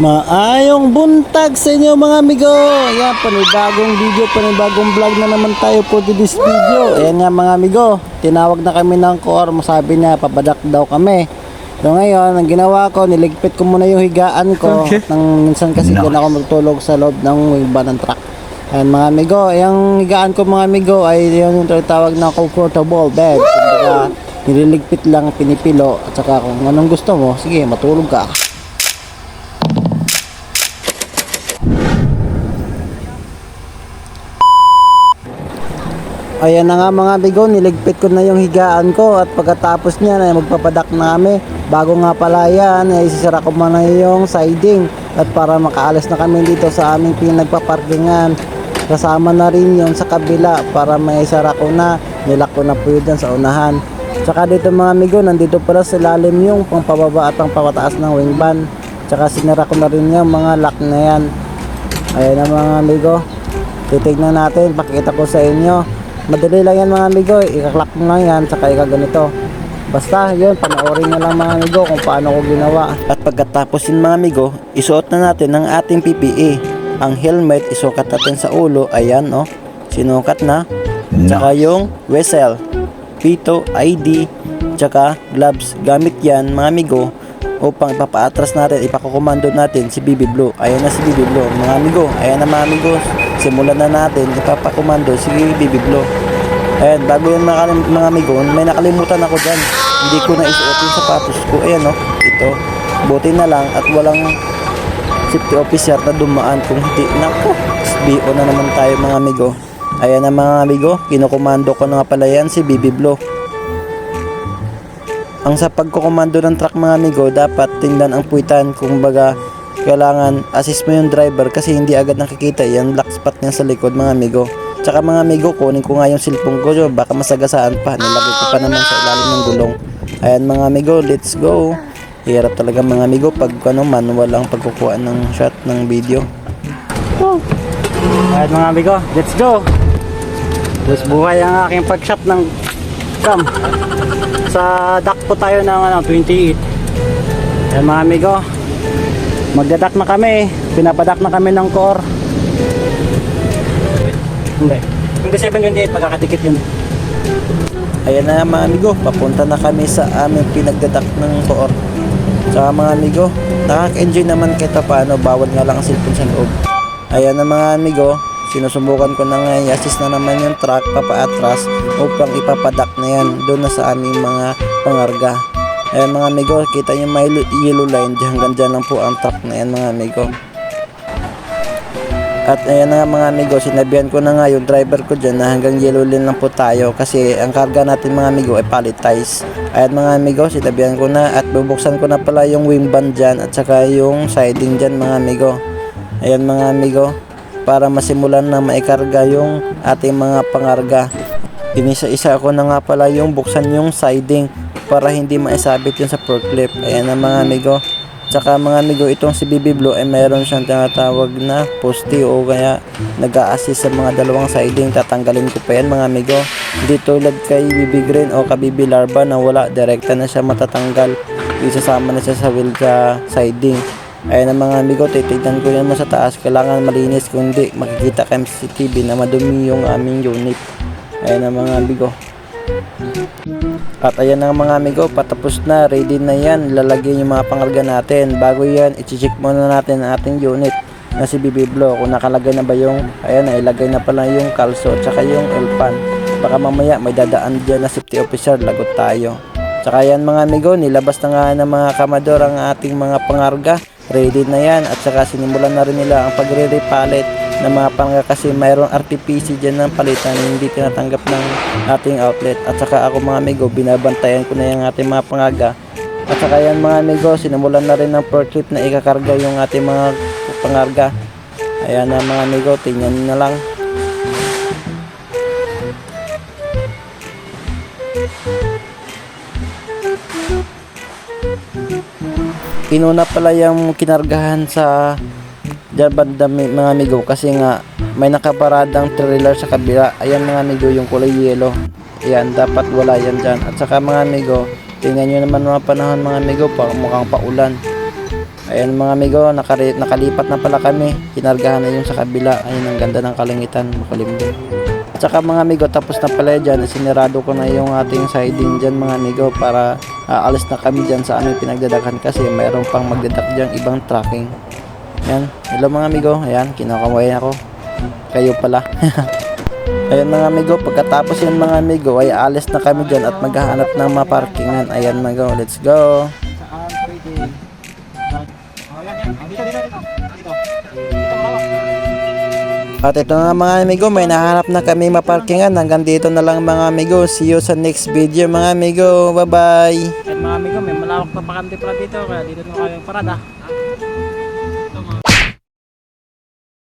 Maayong buntag sa inyo mga amigo. Ayan, panibagong video, panibagong vlog na naman tayo for this video. Ayan nga mga amigo, tinawag na kami ng core. Masabi niya, pabadak daw kami. So ngayon, ang ginawa ko, niligpit ko muna yung higaan ko. Okay. Nang minsan kasi doon ako magtulog sa loob ng wingban ng truck. Ayan mga amigo, yung higaan ko mga amigo ay yung tinatawag na comfortable bed. Kumbaga, nililigpit lang, pinipilo, at saka kung anong gusto mo, sige, matulog ka. Ayan na nga mga bigo, niligpit ko na yung higaan ko at pagkatapos niya na magpapadak na kami. Bago nga pala yan, ay isisira ko muna yung siding at para makaalis na kami dito sa aming pinagpaparkingan. Kasama na rin yung sa kabila para may isara ko na, nilak ko na po yun sa unahan. Tsaka dito mga amigo, nandito pala sa lalim yung pangpababa at pangpapataas ng wingban. Tsaka sinira ko na rin yung mga lock na yan. Ayan na mga amigo. Titignan natin, pakita ko sa inyo. Madali lang yan mga amigo, ikaklak mo lang yan, saka ikaganito. Basta yun, panoorin nyo lang mga amigo kung paano ko ginawa. At pagkatapos yun mga amigo, isuot na natin ang ating PPE. Ang helmet, isukat natin sa ulo, ayan oh, sinukat na. Tsaka yung whistle, pito, ID, tsaka gloves. Gamit yan mga amigo upang ipapaatras natin, ipakukomando natin si BB Blue. Ayan na si BB Blue. Mga amigo, ayan na mga amigo. Simulan na natin, ipapakomando si Blue. Ayan, bago yan mga, mga amigo, may nakalimutan ako dyan. Hindi ko na isuot yung sapatos ko. Ayan no, ito. Buti na lang at walang safety officer na dumaan kung hindi. Naku, SBO na naman tayo mga amigo. Ayan na mga amigo, kinukomando ko na nga pala yan si Blue. Ang sa pagkukomando ng truck mga amigo, dapat tingnan ang puwitan kung baga kailangan assist mo yung driver kasi hindi agad nakikita yung black spot niya sa likod mga amigo. Tsaka mga amigo, kunin ko nga yung cellphone ko, so baka masagasaan pa. Nilagay ko pa naman sa ilalim ng gulong. Ayan mga amigo, let's go. Hirap talaga mga amigo pag ano, manual ang pagkukuha ng shot ng video. Ayan mga amigo, let's go. Let's buhay ang aking pag-shot ng cam sa dock po tayo ng ano, 28 yan mga amigo magdadak na kami. Pinapadak na kami ng core. Hindi. 27 28 pagkakadikit yun. Ayan na mga amigo. Papunta na kami sa aming pinagdadak ng core. Tsaka mga amigo nakaka-enjoy naman kahit paano. Bawal nga lang ang cellphone sa loob. Ayan na mga amigo. Sinusubukan ko na nga i-assist na naman yung truck papaatras upang ipapadak na yan doon na sa aming mga pangarga ayan mga amigo kita nyo may yellow line. Hanggang dyan lang po ang truck na yan mga amigo. At ayan nga mga amigo sinabihan ko na nga yung driver ko dyan na hanggang yellow line lang po tayo. Kasi ang karga natin mga amigo ay palitize ayan mga amigo sinabihan ko na at bubuksan ko na pala yung wing band dyan at saka yung siding dyan mga amigo. Ayan mga amigo para masimulan na maikarga yung ating mga pangarga. Inisa-isa ko na nga pala yung buksan yung siding para hindi maisabit yun sa forklift. Ayan na mga amigo. Tsaka mga amigo, itong si BB Blue ay mayroon siyang tinatawag na poste o kaya nag assist sa mga dalawang siding. Tatanggalin ko pa yan mga amigo. Hindi tulad kay BB Green o kay BB Larva na wala, direkta na siya matatanggal. Isasama na siya sa wheel sa siding. Ayan ang mga amigo, titignan ko yan mo sa taas. Kailangan malinis kung hindi makikita kay CCTV na madumi yung aming unit. Ayan ang mga amigo. At ayan ang mga amigo, patapos na, ready na yan. Lalagyan yung mga pangarga natin. Bago yan, i-check muna natin ang ating unit na si BB Blow. Kung nakalagay na ba yung, ayan na, ilagay na pala yung kalso, tsaka yung elpan. Baka mamaya may dadaan dyan na safety officer, lagot tayo. Tsaka yan mga amigo, nilabas na nga ng mga kamador ang ating mga pangarga. Ready na yan at saka sinimulan na rin nila ang pagre-repalit ng mga pangarga kasi mayroong RTPC dyan ng palitan hindi tinatanggap ng ating outlet. At saka ako mga amigo, binabantayan ko na yung ating mga pangarga. At saka yan mga amigo, sinimulan na rin ng forklift na ikakarga yung ating mga pangarga. Ayan na mga amigo, tingnan na lang. inuna pala yung kinargahan sa dyan banda mga amigo kasi nga may nakaparadang trailer sa kabila ayan mga amigo yung kulay yellow ayan dapat wala yan dyan at saka mga amigo tingnan nyo naman mga panahon mga amigo pa mukhang paulan Ayan mga amigo, nakari- nakalipat na pala kami. Kinargahan na yung sa kabila. Ayun, ang ganda ng kalangitan, makulim din. At saka mga amigo, tapos na pala dyan, sinirado ko na yung ating siding dyan mga amigo para aalis na kami dyan sa aming pinagdadakan kasi mayroon pang magdadak dyan ibang tracking. Yan, hello mga amigo, ayan, kinakamay ako. Kayo pala. Ayan mga amigo, pagkatapos yan mga amigo ay alis na kami dyan at maghahanap ng maparkingan. Ayan mga amigo, let's go. At ito nga mga amigo, may nahanap na kami maparkingan. Hanggang dito na lang mga amigo. See you sa next video mga amigo. Bye bye. At mga amigo, may malawak na pakante pala dito. Kaya dito na kayo parada.